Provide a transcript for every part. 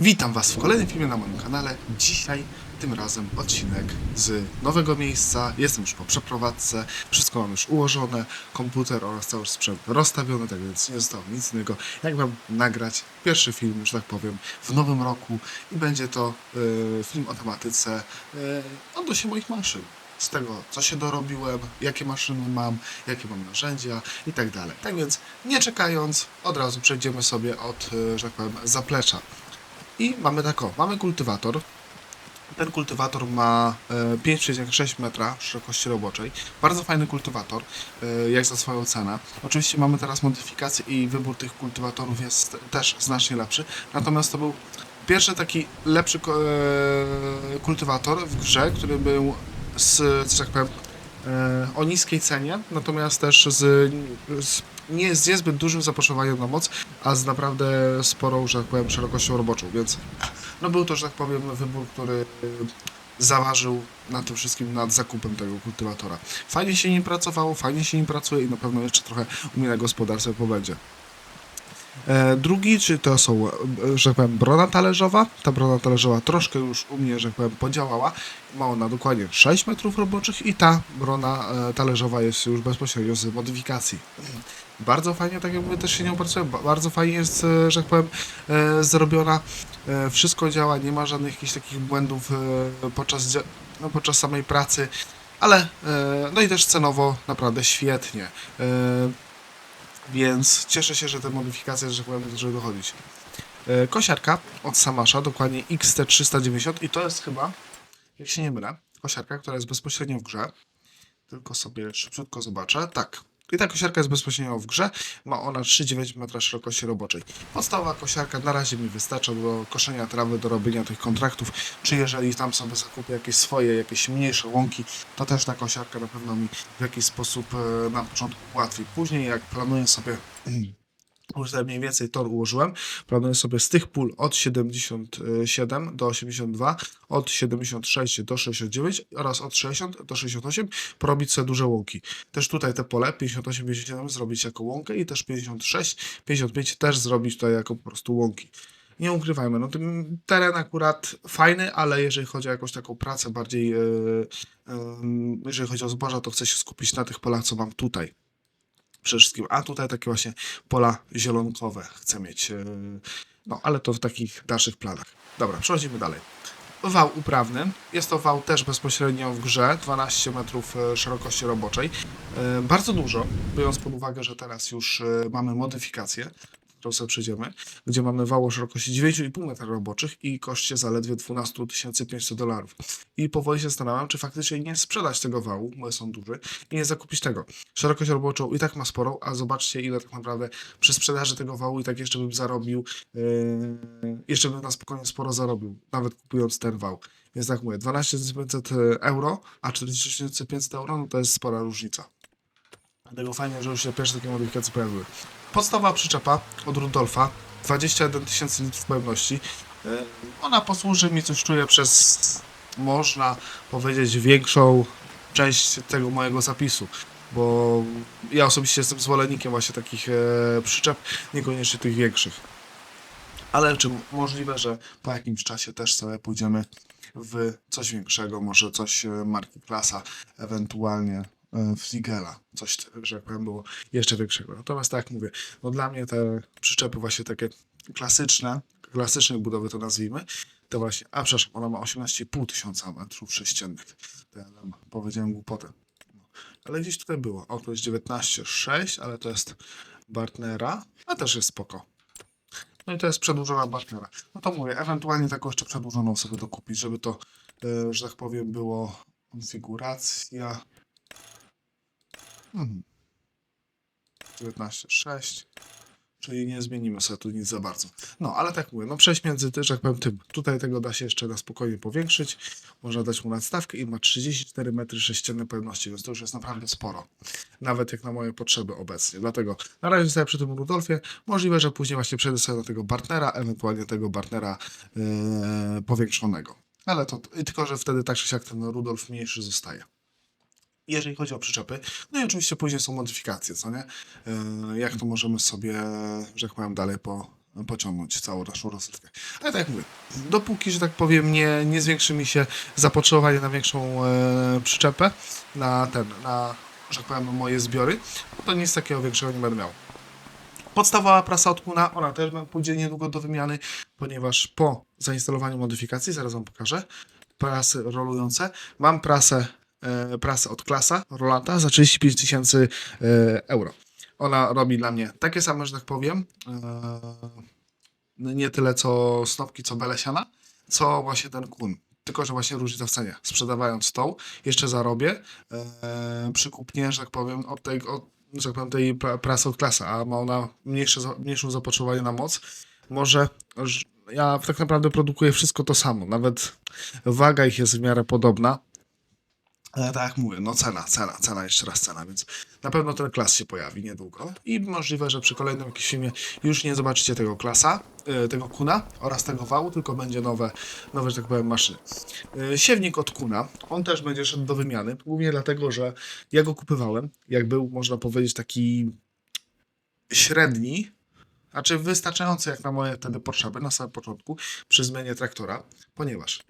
Witam Was w kolejnym filmie na moim kanale. Dzisiaj, tym razem odcinek z nowego miejsca. Jestem już po przeprowadzce, wszystko mam już ułożone, komputer oraz cały sprzęt rozstawiony, tak więc nie zostało nic innego. Jak mam nagrać pierwszy film, że tak powiem, w nowym roku i będzie to e, film o tematyce e, odnośnie moich maszyn. Z tego, co się dorobiłem, jakie maszyny mam, jakie mam narzędzia i tak dalej. Tak więc, nie czekając, od razu przejdziemy sobie od, e, że tak powiem, zaplecza. I mamy tak o, mamy kultywator. Ten kultywator ma e, 5,6 metra szerokości roboczej. Bardzo fajny kultywator, e, jak za swoją cenę. Oczywiście mamy teraz modyfikacje i wybór tych kultywatorów jest też znacznie lepszy. Natomiast to był pierwszy taki lepszy e, kultywator w grze, który był z, że tak powiem, e, o niskiej cenie, natomiast też z, z nie z niezbyt dużym zapotrzebowaniem na moc, a z naprawdę sporą, że tak powiem, szerokością roboczą, więc no był to, że tak powiem, wybór, który zaważył na tym wszystkim nad zakupem tego kultywatora. Fajnie się nim pracowało, fajnie się nim pracuje i na pewno jeszcze trochę u mnie na pobędzie. E, drugi, czy to są, e, że tak powiem, brona talerzowa. Ta brona talerzowa troszkę już u mnie, że powiem, podziałała. Ma ona dokładnie 6 metrów roboczych i ta brona e, talerzowa jest już bezpośrednio z modyfikacji. Bardzo fajnie, tak jak mówię, też się nią pracuje. Ba- Bardzo fajnie jest, że tak powiem, zrobiona. Wszystko działa, nie ma żadnych jakichś takich błędów podczas, no, podczas samej pracy. Ale, no i też cenowo naprawdę świetnie. Więc cieszę się, że te modyfikacje, zaczęły dochodzić. E, Kosiarka od Samasza, dokładnie XT390 i to jest chyba, jak się nie mylę, kosiarka, która jest bezpośrednio w grze. Tylko sobie szybciutko zobaczę. Tak. I ta kosiarka jest bezpośrednio w grze. Ma ona 3,9 metra szerokości roboczej. Podstawowa kosiarka na razie mi wystarcza do koszenia trawy, do robienia tych kontraktów. Czy jeżeli tam sobie zakupię jakieś swoje, jakieś mniejsze łąki, to też ta kosiarka na pewno mi w jakiś sposób e, na początku ułatwi. Później jak planuję sobie już tutaj mniej więcej tor ułożyłem. Planuję sobie z tych pól od 77 do 82, od 76 do 69 oraz od 60 do 68 porobić sobie duże łąki. Też tutaj te pole 58, 57 zrobić jako łąkę i też 56, 55 też zrobić tutaj jako po prostu łąki. Nie ukrywajmy, no ten teren akurat fajny, ale jeżeli chodzi o jakąś taką pracę bardziej, e, e, jeżeli chodzi o zboża, to chcę się skupić na tych polach, co mam tutaj przede wszystkim. A tutaj takie właśnie pola zielonkowe chcę mieć. e, No, ale to w takich dalszych planach. Dobra, przechodzimy dalej. Wał uprawny. Jest to wał też bezpośrednio w grze, 12 metrów e, szerokości roboczej. E, Bardzo dużo, biorąc pod uwagę, że teraz już mamy modyfikację, przejdziemy, gdzie mamy wał o szerokości 9,5 metra roboczych i koszcie zaledwie 12 500 dolarów. I powoli się zastanawiam, czy faktycznie nie sprzedać tego wału, bo jest on duży, i nie zakupić tego. Szerokość roboczą i tak ma sporą, a zobaczcie ile tak naprawdę przy sprzedaży tego wału i tak jeszcze bym zarobił, yy, jeszcze bym na spokojnie sporo zarobił, nawet kupując ten wał. Więc tak mówię, 12 500 euro, a 46 500 euro, no to jest spora różnica. Dlatego fajnie, że już się pierwsze takie modyfikacje pojawiły. Podstawowa przyczepa od Rudolfa, 21 tysięcy litrów pojemności. Yy, Ona posłuży mi, coś czuję, przez, można powiedzieć, większą część tego mojego zapisu bo ja osobiście jestem zwolennikiem właśnie takich e, przyczep, niekoniecznie tych większych. Ale czy możliwe, że po jakimś czasie też sobie pójdziemy w coś większego, może coś e, marki Klasa, ewentualnie e, w Zigela, coś, że jak powiem, było jeszcze większego. Natomiast tak mówię, no dla mnie te przyczepy właśnie takie klasyczne, klasycznej budowy to nazwijmy, to właśnie, a przepraszam, ona ma 18,5 tysiąca metrów sześciennych. Tam powiedziałem głupotę. Ale gdzieś tutaj było. O, to jest 19,6, ale to jest Bartnera, a też jest spoko. No i to jest przedłużona Bartnera. No to mówię, ewentualnie taką jeszcze przedłużoną sobie dokupić, żeby to, e, że tak powiem, było konfiguracja. Mhm. 19,6. Czyli nie zmienimy sobie tu nic za bardzo. No, ale tak mówię, no przejść między że jak powiem, tym. Tutaj tego da się jeszcze na spokojnie powiększyć. Można dać mu nadstawkę i ma 34 metry sześcienne pojemności, więc to już jest naprawdę sporo. Nawet jak na moje potrzeby obecnie. Dlatego na razie zostaję przy tym Rudolfie. Możliwe, że później właśnie przejdę sobie do tego Bartnera, ewentualnie tego Bartnera yy, powiększonego. Ale to tylko, że wtedy tak czy siak ten Rudolf mniejszy zostaje. Jeżeli chodzi o przyczepy, no i oczywiście później są modyfikacje, co nie? Yy, Jak to możemy sobie, że tak powiem, dalej po, pociągnąć całą naszą rozrywkę. Ale tak jak mówię, dopóki, że tak powiem, nie, nie zwiększy mi się zapotrzebowanie na większą e, przyczepę, na ten, na, że tak powiem, moje zbiory, to nic takiego większego nie będę miał. Podstawowa prasa od Kuna, ona też pójdzie niedługo do wymiany, ponieważ po zainstalowaniu modyfikacji, zaraz Wam pokażę, prasy rolujące, mam prasę, e, prasę od Klasa, Rolanta za 35 tysięcy e, euro. Ona robi dla mnie takie same, że tak powiem, e, nie tyle co snopki, co belesiana, co właśnie ten Kun. Tylko, że właśnie różnica w cenie. Sprzedawając tą, jeszcze zarobię e, przy kupnie, że tak powiem, od tej, od, że tak powiem, tej pra- prasy od klasa, a ma ona mniejsze, mniejszą zapotrzebowanie na moc. Może ja tak naprawdę produkuję wszystko to samo, nawet waga ich jest w miarę podobna. Ale tak jak mówię, no cena, cena, cena, jeszcze raz cena, więc na pewno ten klas się pojawi niedługo i możliwe, że przy kolejnym jakimś filmie już nie zobaczycie tego klasa, e, tego kuna oraz tego wału, tylko będzie nowe, nowe, że tak powiem, maszyny. E, Siewnik od kuna, on też będzie szedł do wymiany, głównie dlatego, że ja go kupywałem, jak był, można powiedzieć, taki średni, znaczy wystarczający jak na moje wtedy potrzeby na samym początku przy zmianie traktora, ponieważ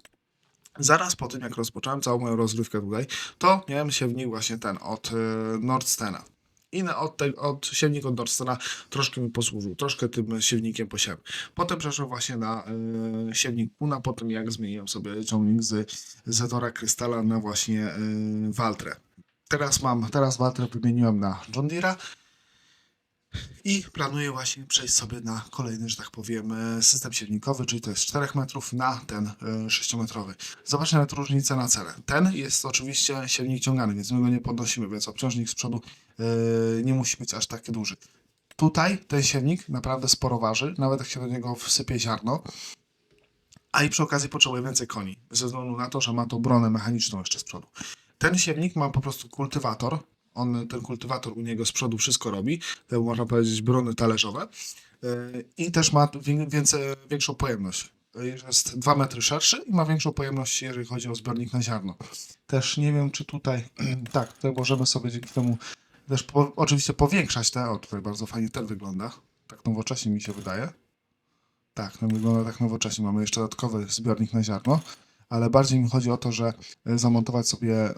zaraz po tym, jak rozpocząłem całą moją rozgrywkę tutaj, to miałem siewnik właśnie ten od y, Nordstena. I na, od, te, od siewnik od Nordstena troszkę mi posłużył, troszkę tym siewnikiem posiałem. Potem przeszedłem właśnie na y, siewnik Puna, potem jak zmieniłem sobie ciągnik z Zetora Krystala na właśnie y. Teraz mam, teraz Valtrę wymieniłem na John Deere'a, i planuję właśnie przejść sobie na kolejny, że tak powiem, e, system silnikowy, czyli to jest 4 metrów na ten e, 6 metrowy. Zobaczcie nawet różnicę na cenę. Ten jest oczywiście silnik ciągany, więc my go nie podnosimy, więc obciążnik z przodu e, nie musi być aż taki duży. Tutaj ten silnik naprawdę sporo waży, nawet jak się do niego wsypie ziarno, a i przy okazji potrzebuje więcej koni, ze względu na to, że ma tą bronę mechaniczną jeszcze z przodu. Ten siewnik ma po prostu kultywator. On, ten kultywator u niego z przodu wszystko robi. Te można powiedzieć brony talerzowe. Yy, I też ma wię- więcej, większą pojemność. Yy, Jest 2 metry szerszy i ma większą pojemność, jeżeli chodzi o zbiornik na ziarno. Też nie wiem, czy tutaj. tak, tutaj możemy sobie dzięki temu też po, oczywiście powiększać te. O, tutaj bardzo fajnie ten wygląda. Tak nowocześnie mi się wydaje. Tak, no wygląda tak nowocześnie. Mamy jeszcze dodatkowy zbiornik na ziarno, ale bardziej mi chodzi o to, że y, zamontować sobie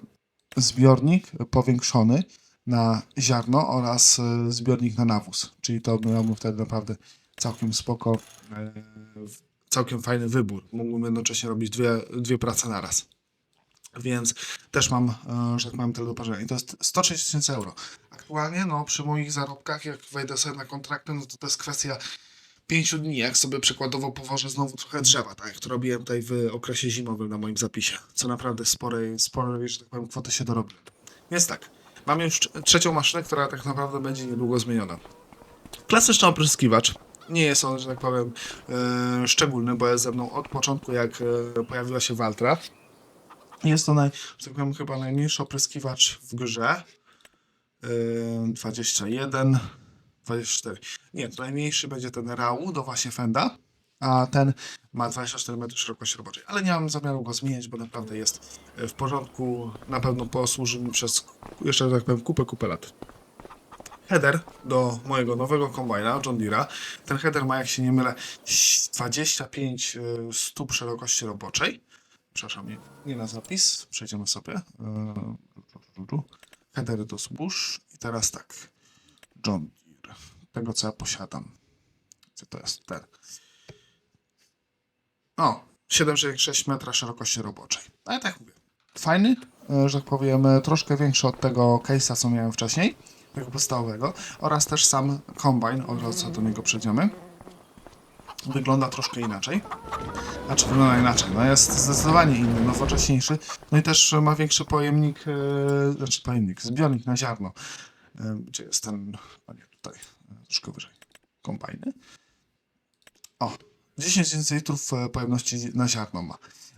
zbiornik powiększony na ziarno oraz y, zbiornik na nawóz. Czyli to miałbym wtedy naprawdę całkiem spoko, e, całkiem fajny wybór. Mógłbym jednocześnie robić dwie, dwie prace naraz. Więc też mam, e, że tak powiem, tyle do parzenia. I to jest 130 tysięcy euro. Aktualnie, no, przy moich zarobkach, jak wejdę sobie na kontrakty, no to to jest kwestia pięciu dni, jak sobie przykładowo powożę znowu trochę drzewa, tak jak to robiłem tutaj w okresie zimowym na moim zapisie, co naprawdę sporej, sporej, że tak powiem, kwoty się dorobi. Więc tak, mam już trz- trzecią maszynę, która tak naprawdę będzie niedługo zmieniona. Klasyczny opryskiwacz. Nie jest on, że tak powiem, e, szczególny, bo jest ze mną od początku, jak e, pojawiła się Waltra. Jest to, naj, tak powiem, chyba najmniejszy opryskiwacz w grze. E, 21, 24. Nie, to najmniejszy będzie ten Rau do właśnie Fenda, a ten ma 24 metry szerokości roboczej. Ale nie mam zamiaru go zmieniać, bo naprawdę jest e, w porządku. Na pewno posłuży mi przez jeszcze, tak powiem, kupę, kupę lat. Header do mojego nowego kombajna John Deere'a. Ten header ma, jak się nie mylę, 25 e, stóp szerokości roboczej. Przepraszam, nie, nie na zapis. Przejdziemy sobie. E, Headery do zbóż. I teraz tak. John. Tego, co ja posiadam. Co to jest? Ten. O, 7,6 metra szerokości roboczej. No ja tak mówię. Fajny, e, że tak powiem, e, troszkę większy od tego case'a, co miałem wcześniej, tego podstawowego, oraz też sam kombine, od razu do niego przejdziemy. Wygląda troszkę inaczej. Znaczy wygląda inaczej, no jest zdecydowanie inny, nowocześniejszy, no i też ma większy pojemnik, e, znaczy pojemnik, zbiornik na ziarno. E, Gdzie jest ten, a nie tutaj, troszkę wyżej, kombajny. O, 10 tysięcy litrów e, pojemności na ziarno ma.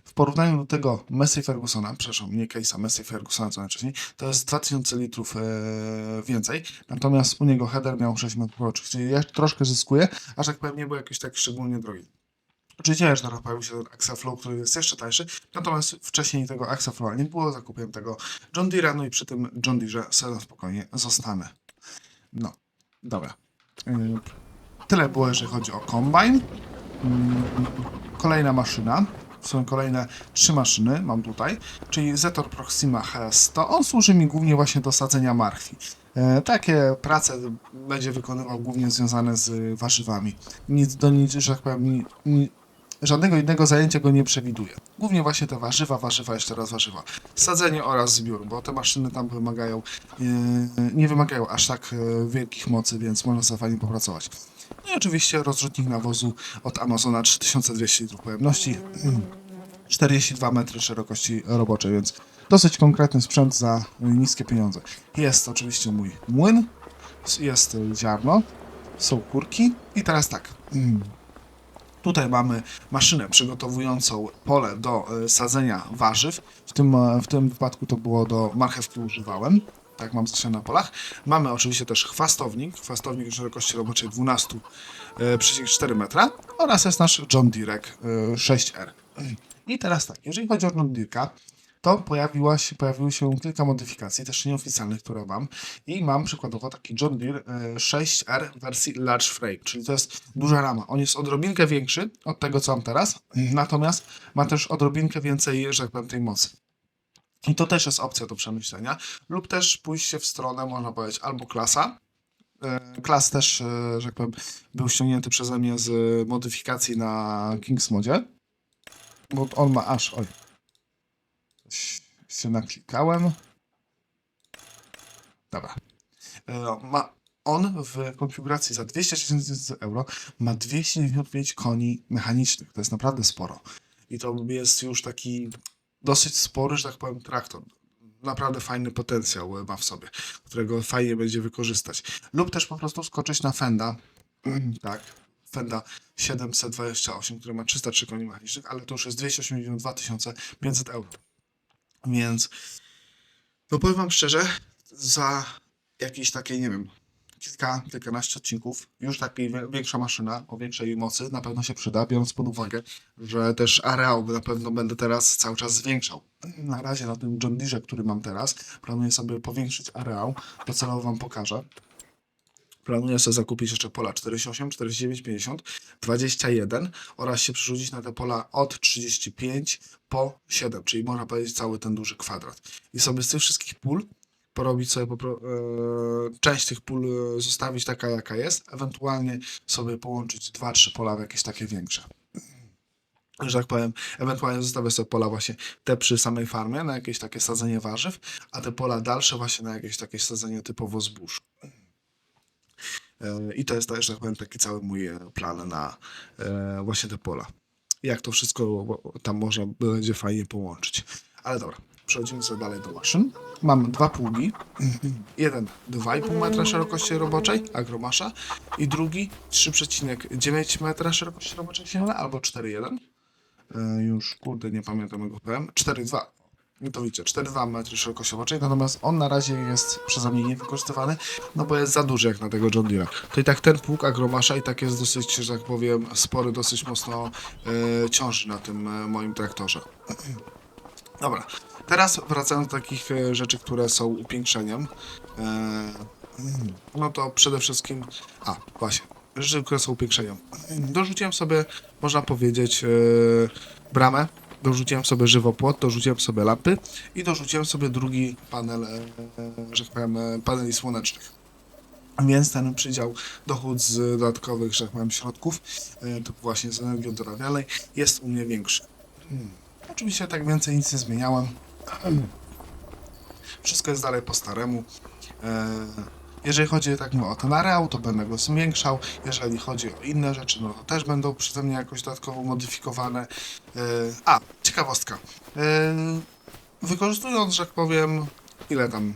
W porównaniu do tego Messi Fergusona, przepraszam, nie Case'a, Messi Fergusona co najwcześniej, to jest 2000 litrów e, więcej. Natomiast u niego header miał 6 metrów czyli ja troszkę zyskuję, aż jak powiem, nie był jakiś tak szczególnie drogi. Oczywiście też teraz pojawił się ten Axaflow, który jest jeszcze tańszy, natomiast wcześniej tego Axaflowa nie było, zakupiłem tego John Deere'a, no i przy tym John Deere'ze sobie spokojnie zostanę. No, dobra. Yy, tyle było, jeżeli chodzi o kombajn. Mm, Kolejna maszyna. Są kolejne trzy maszyny, mam tutaj, czyli Zetor Proxima HS100. On służy mi głównie właśnie do sadzenia marchwi. E, takie prace będzie wykonywał głównie związane z warzywami. Nic do nic, że tak powiem, żadnego innego zajęcia go nie przewiduje. Głównie właśnie te warzywa, warzywa, jeszcze raz warzywa. Sadzenie oraz zbiór, bo te maszyny tam wymagają, e, nie wymagają aż tak e, wielkich mocy, więc można sobie fajnie popracować. No i oczywiście rozrzutnik nawozu od Amazona 3200 litrów pojemności. 42 metry szerokości roboczej, więc dosyć konkretny sprzęt za niskie pieniądze. Jest oczywiście mój młyn, jest ziarno, są kurki i teraz tak. Tutaj mamy maszynę przygotowującą pole do e, sadzenia warzyw. W tym, e, w tym wypadku to było do marchewki używałem. Tak mam zasiane na polach. Mamy oczywiście też chwastownik. Chwastownik szerokości roboczej 12,4 metra oraz jest nasz John Deere e, 6R. I teraz tak, jeżeli chodzi o John Deere'ka, to pojawiła się, pojawiły się kilka modyfikacji, też nieoficjalnych, które mam. I mam przykładowo taki John Deere e, 6R w wersji Large Frame, czyli to jest duża rama. On jest odrobinkę większy od tego, co mam teraz, natomiast ma też odrobinkę więcej, że tak powiem, tej mocy. I to też jest opcja do przemyślenia. Lub też pójście w stronę, można powiedzieć, albo klasa. E, Klas też, e, że tak powiem, był ściągnięty przeze mnie z modyfikacji na Kings Modzie. Bo on ma aż, oj, się naklikałem. Dobra. E, Ma on w konfiguracji za 260 tysięcy euro ma 295 koni mechanicznych. To jest naprawdę sporo. I to jest już taki dosyć spory, że tak powiem, traktor. Naprawdę fajny potencjał ma w sobie, którego fajnie będzie wykorzystać. Lub też po prostu skoczyć na Fenda. tak. Fenda 728, który ma 303 koni mechanicznych, ale to już jest 282 500 euro. Więc, no powiem wam szczerze, za jakieś takie, nie wiem, kilka, kilkanaście odcinków, już wie- większa maszyna o większej mocy na pewno się przyda, biorąc pod uwagę, że też areał na pewno będę teraz cały czas zwiększał. Na razie na tym John Deere, który mam teraz, planuję sobie powiększyć areał, docelowo wam pokażę. Planuję sobie zakupić jeszcze pola 48, 49, 50, 21 oraz się przerzucić na te pola od 35 po 7, czyli można powiedzieć cały ten duży kwadrat. I sobie z tych wszystkich pól porobić sobie popro- e, część tych pól e, zostawić taka jaka jest, ewentualnie sobie połączyć 2-3 pola w jakieś takie większe. Że tak powiem, ewentualnie zostawię sobie pola właśnie te przy samej farmie na jakieś takie sadzenie warzyw, a te pola dalsze właśnie na jakieś takie sadzenie typowo zbóż. E, I to jest, tak, że tak powiem, taki cały mój e, plan na e, właśnie te pola. Jak to wszystko tam można będzie fajnie połączyć. Ale dobra, przechodzimy sobie dalej do maszyn. Mam dwa pługi. Jeden 2,5 metra szerokości roboczej, agromasza, i drugi 3,9 metra szerokości roboczej albo 4,1. E, już, kurde, nie pamiętam jego PM. 4,2. No to widzicie, 4,2 metry roboczej, natomiast on na razie jest przeze mnie niewykorzystywany, no bo jest za duży jak na tego John Deere. To i tak ten pług agromasza i tak jest dosyć, że tak powiem, spory, dosyć mocno e, ciąży na tym e, moim traktorze. Dobra, teraz wracając do takich e, rzeczy, które są upiększeniem. E, no to przede wszystkim. A, właśnie. Rzeczy, które są upiększeniem. Dorzuciłem sobie, można powiedzieć, e, bramę. Dorzuciłem sobie żywopłot, dorzuciłem sobie lampy i dorzuciłem sobie drugi panel, e, że tak powiem, e, paneli słonecznych. Więc ten przydział dochód z dodatkowych, że tak powiem, środków, e, typu właśnie z energii odnawialnej, jest u mnie większy. Hmm. Oczywiście tak więcej nic nie zmieniałem. Wszystko jest dalej po staremu. E, Jeżeli chodzi tak mówię, o ten areał, to będę go zwiększał. Jeżeli chodzi o inne rzeczy, no to też będą przeze mnie jakoś dodatkowo modyfikowane. E, A, ciekawostka. E, Wykorzystując, że tak powiem, ile tam?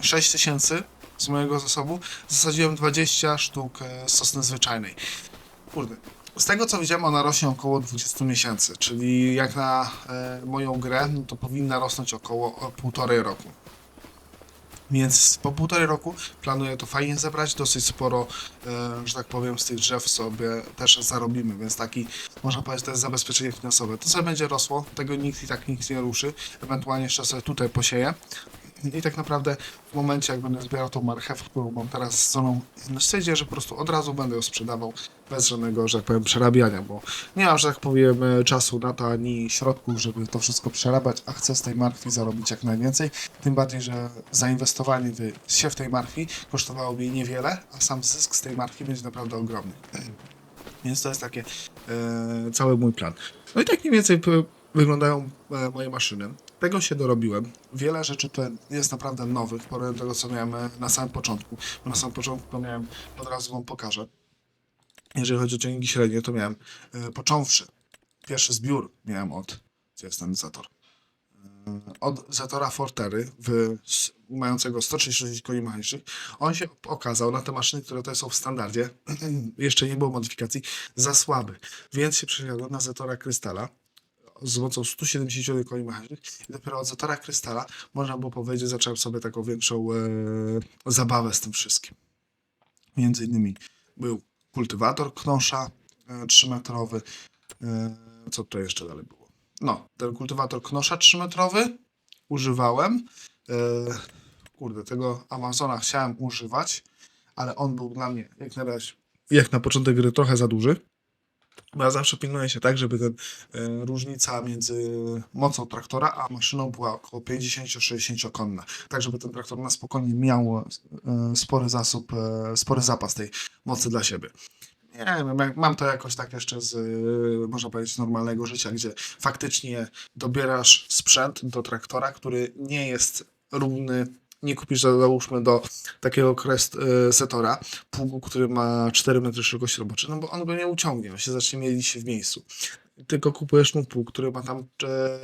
6000 z mojego zasobu, zasadziłem 20 sztuk e, sosny zwyczajnej. Kurde. Z tego co widziałem, ona rośnie około 20 miesięcy, czyli jak na e, moją grę, no to powinna rosnąć około półtorej roku. Więc po półtorej roku planuję to fajnie zebrać, dosyć sporo, e, że tak powiem, z tych drzew sobie też zarobimy, więc taki, można powiedzieć, to jest zabezpieczenie finansowe. To sobie będzie rosło, tego nikt i tak nikt nie ruszy, ewentualnie jeszcze sobie tutaj posieję, I tak naprawdę w momencie, jak będę zbierał tą marchew, którą mam teraz z zoną, stwierdziłem, że po prostu od razu będę ją sprzedawał bez żadnego, że tak powiem, przerabiania, bo nie mam, że tak powiem, czasu na to ani środków, żeby to wszystko przerabiać, a chcę z tej marchwi zarobić jak najwięcej. Tym bardziej, że zainwestowanie w siew tej marchwi kosztowało mnie niewiele, a sam zysk z tej marchwi będzie naprawdę ogromny. Więc to jest takie e, cały mój plan. No i tak mniej więcej wyglądają e, moje maszyny. Tego się dorobiłem. Wiele rzeczy to jest naprawdę nowych, w porównaniu do tego, co miałem na samym początku. Bo na samym początku to miałem, od razu wam pokażę. Jeżeli chodzi o ciągniki średnie, to miałem e, począwszy. Pierwszy zbiór miałem od, gdzie jest ten Zator? E, Od Zatora Fortery, w, mającego 136 koni mechanicznych. On się okazał na te maszyny, które tutaj są w standardzie, jeszcze nie było modyfikacji, za słaby. Więc się przesiadłem na Zatora Krystala z mocą 170 koni mechanicznych i dopiero od Zatora Krystala, można było powiedzieć, zacząłem sobie taką większą e, zabawę z tym wszystkim. Między innymi był kultywator Knosza e, 3-metrowy. E, co tutaj jeszcze dalej było? No, ten kultywator Knosza 3-metrowy używałem. E, kurde, tego Amazona chciałem używać, ale on był dla mnie jak na razie, jak na początek gry, trochę za duży. Bo ja zawsze pilnuję się tak, żeby ten e, różnica między mocą traktora a maszyną była około 50-60 konna. Tak, żeby ten traktor na spokojnie miał e, spory zasób, e, spory zapas tej mocy dla siebie. Nie wiem, mam to jakoś tak jeszcze z, e, można powiedzieć, normalnego życia, gdzie faktycznie dobierasz sprzęt do traktora, który nie jest równy, nie kupisz, załóżmy, do takiego crest e, setora, pługu, który ma 4 metry szerokości roboczej, no bo on go nie uciągnie, on się zacznie mielić w miejscu. Tylko kupujesz mu pług, który ma tam, e,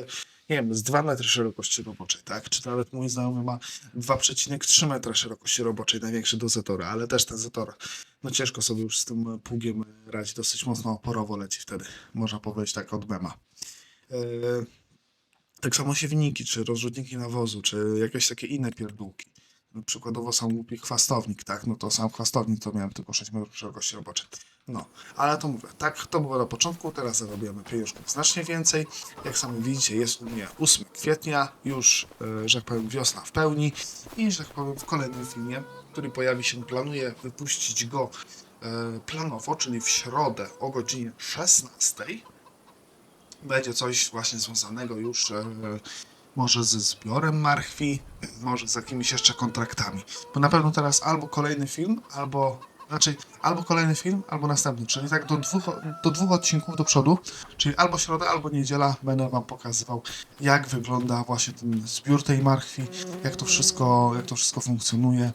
nie wiem, z 2 metry szerokości roboczej, tak? Czy nawet mój znajomy ma 2,3 metra szerokości roboczej, największy do Zetora, ale też ten Zetor, no ciężko sobie już z tym pługiem radzi, dosyć mocno oporowo leci wtedy, można powiedzieć tak od mema. E, tak samo siewniki, czy rozrzutniki nawozu, czy jakieś takie inne pierdółki. No, Przykładowo sam głupi chwastownik, tak? No to sam chwastownik to miałem tylko 6 metrów szerokości roboczej. No, ale to mówię, tak to było na początku, teraz zarobiamy pieniążków znacznie więcej. Jak sami widzicie, jest u mnie 8 kwietnia, już, e, że tak powiem, wiosna w pełni i, że tak powiem, w kolejnym filmie, który pojawi się, planuję wypuścić go e, planowo, czyli w środę o godzinie 16 będzie coś właśnie związanego już e, może ze zbiorem marchwi, może z jakimiś jeszcze kontraktami. Bo na pewno teraz albo kolejny film, albo znaczy albo kolejny film, albo następny, czyli tak do dwóch, do dwóch odcinków do przodu, czyli albo środa, albo niedziela będę wam pokazywał, jak wygląda właśnie ten zbiór tej marchwi, jak to wszystko, jak to wszystko funkcjonuje.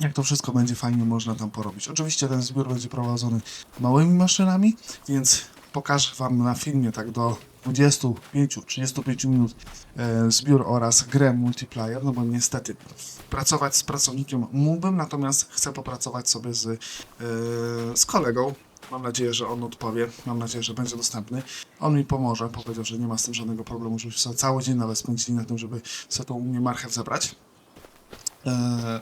Jak to wszystko będzie fajnie można tam porobić. Oczywiście ten zbiór będzie prowadzony małymi maszynami, więc pokażę Wam na filmie tak do 25-35 minut e, zbiór oraz grę multiplayer, no bo niestety pracować z pracownikiem mógłbym, natomiast chcę popracować sobie z, e, z kolegą. Mam nadzieję, że on odpowie, mam nadzieję, że będzie dostępny. On mi pomoże, powiedział, że nie ma z tym żadnego problemu, żebyśmy sobie cały dzień nawet spędzili na tym, żeby sobie tą u mnie marchew zebrać. E,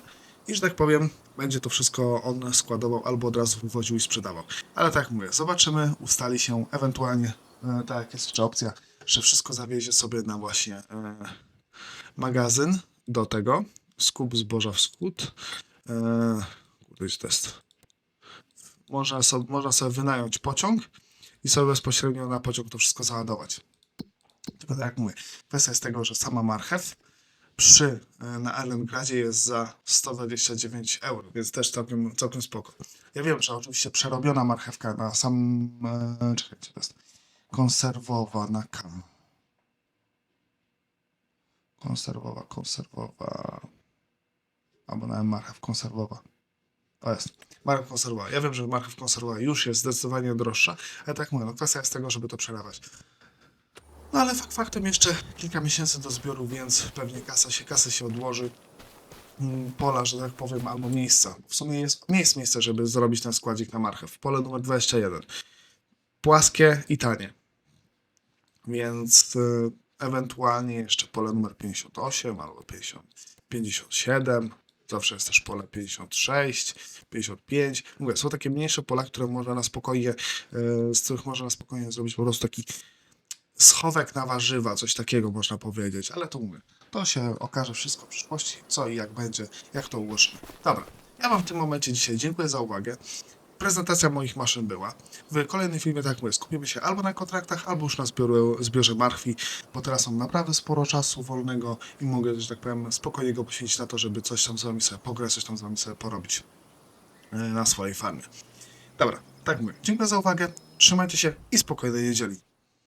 I że tak powiem, będzie to wszystko on składował albo od razu wywoził i sprzedawał. Ale tak mówię, zobaczymy, ustali się ewentualnie, e, tak jest jeszcze opcja, że wszystko zawiezie sobie na właśnie e, magazyn do tego, skup zboża wschód. E, kurde, to jest? Można sobie, można sobie wynająć pociąg i sobie bezpośrednio na pociąg to wszystko załadować. Tylko tak jak mówię, kwestia jest tego, że sama marchew przy e, na Ellengradzie jest za 129 euro, więc też całkiem, całkiem spoko. Ja wiem, że oczywiście przerobiona marchewka na sam... E, czekajcie, to jest konserwowa kam. Konserwowa, konserwowa... Albo na marchew konserwowa. To jest. Marchew konserwowa. Ja wiem, że marchew konserwowa już jest zdecydowanie droższa, ale tak mówię, no kwestia jest tego, żeby to przerabiać. No ale fakt faktem jeszcze kilka miesięcy do zbioru, więc pewnie kasa się, kasa się odłoży. Mm, Pola, że tak powiem, albo miejsca. W sumie jest, nie jest miejsce, żeby zrobić ten składzik na marchew. Pole numer 21. Płaskie i tanie. Więc y, ewentualnie jeszcze pole numer 58 albo 50, 57. Zawsze jest też pole 56, 55. Mówię, są takie mniejsze pola, które można na spokojnie, y, z których można na spokojnie zrobić po prostu taki schowek na warzywa, coś takiego można powiedzieć, ale to mówię. To się okaże wszystko w przyszłości, co i jak będzie, jak to ułożymy. Dobra, ja wam w tym momencie dzisiaj dziękuję za uwagę. Prezentacja moich maszyn była. W kolejnym filmie, tak mówię, skupimy się albo na kontraktach, albo już na zbioru, zbiorze marchwi, bo teraz mam naprawdę sporo czasu wolnego i mogę, że tak powiem, spokojnie go poświęcić na to, żeby coś tam z wami sobie pograć, coś tam z wami sobie porobić e, na swojej farmie. Dobra, tak mówię. Dziękuję za uwagę, trzymajcie się i spokojnej niedzieli.